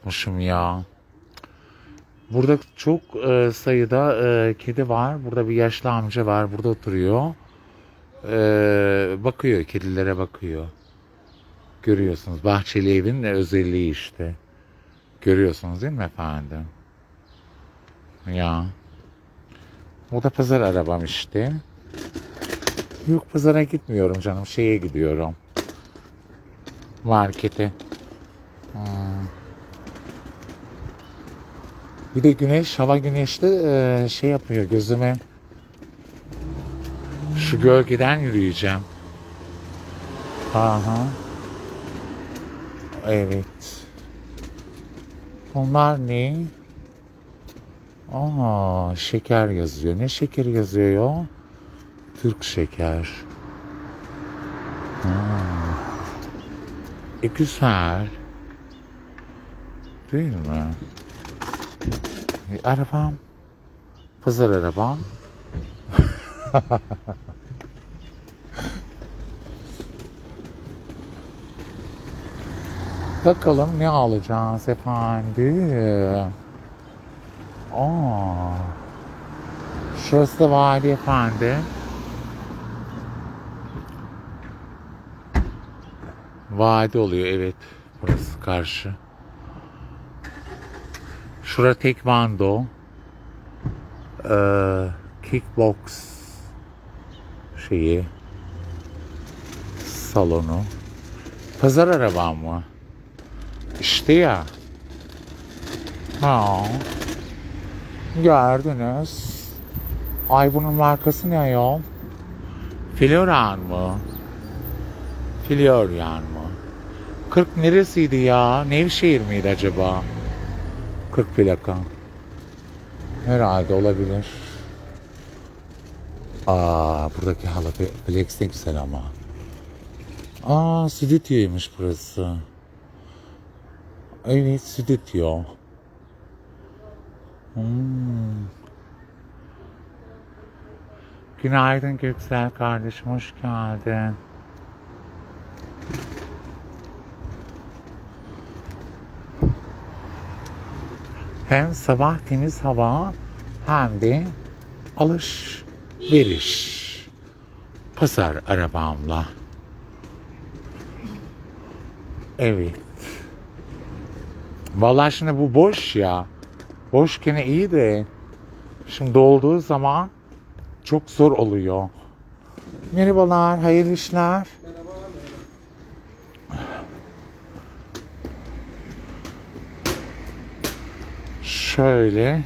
unutmuşum ya. Burada çok e, sayıda e, kedi var. Burada bir yaşlı amca var. Burada oturuyor. E, bakıyor. Kedilere bakıyor. Görüyorsunuz. Bahçeli evin özelliği işte. Görüyorsunuz değil mi efendim? Ya. Bu da pazar arabam işte. Yok pazara gitmiyorum canım. Şeye gidiyorum. Markete. Hmm. Bir de güneş, hava güneşli e, şey yapıyor gözüme. Şu gölgeden yürüyeceğim. Aha. Evet. Bunlar ne? Aa, şeker yazıyor. Ne şekeri yazıyor? Türk şeker. Ha. E güzel. Değil mi? E, arabam. Pazar arabam. Bakalım ne alacağız efendim. Aa. Şurası vadi efendim. Vadi oluyor evet. Burası karşı. Şura tekvando. Ee, kickbox şeyi salonu. Pazar arabam mı? İşte ya. Ha. Gördünüz. Ay bunun markası ne yol? Floran mı? Florian mı? 40 neresiydi ya? Nevşehir miydi acaba? 40 plaka. Herhalde olabilir. Aa, buradaki halı flex ne güzel ama. Aa, stüdyoymuş burası. Evet, stüdyo. Hmm. Günaydın Göksel kardeşim, hoş geldin. Hem sabah temiz hava hem de alış veriş. Pazar arabamla. Evet. Vallahi şimdi bu boş ya. Boşken iyi de şimdi dolduğu zaman çok zor oluyor. Merhabalar, hayırlı işler. Şöyle.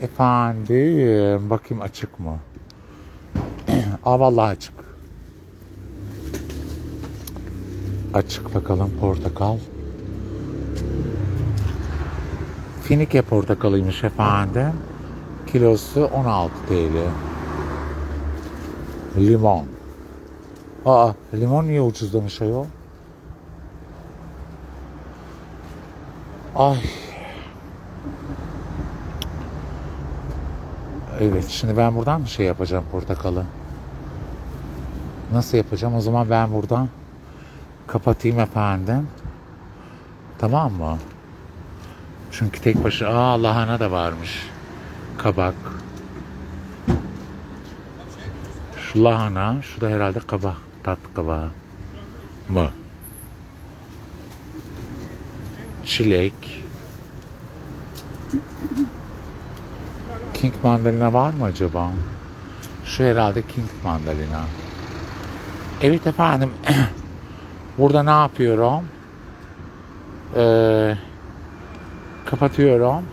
Efendim, bakayım açık mı? Aa vallahi açık. Açık bakalım portakal. Finike portakalıymış efendim. Kilosu 16 TL. Limon. Aa limon niye ucuzlamış ayol? Ay. Evet şimdi ben buradan mı şey yapacağım portakalı? Nasıl yapacağım? O zaman ben buradan kapatayım efendim. Tamam mı? Çünkü tek başına aa lahana da varmış. Kabak. Şu lahana, şu da herhalde kabak, tatlı kabağı mı? Çilek. King mandalina var mı acaba? Şu herhalde King mandalina. Evet efendim. Burada ne yapıyorum? Ee, kapatıyorum.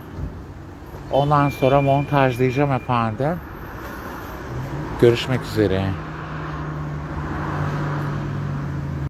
Ondan sonra montajlayacağım efendim. Görüşmek üzere.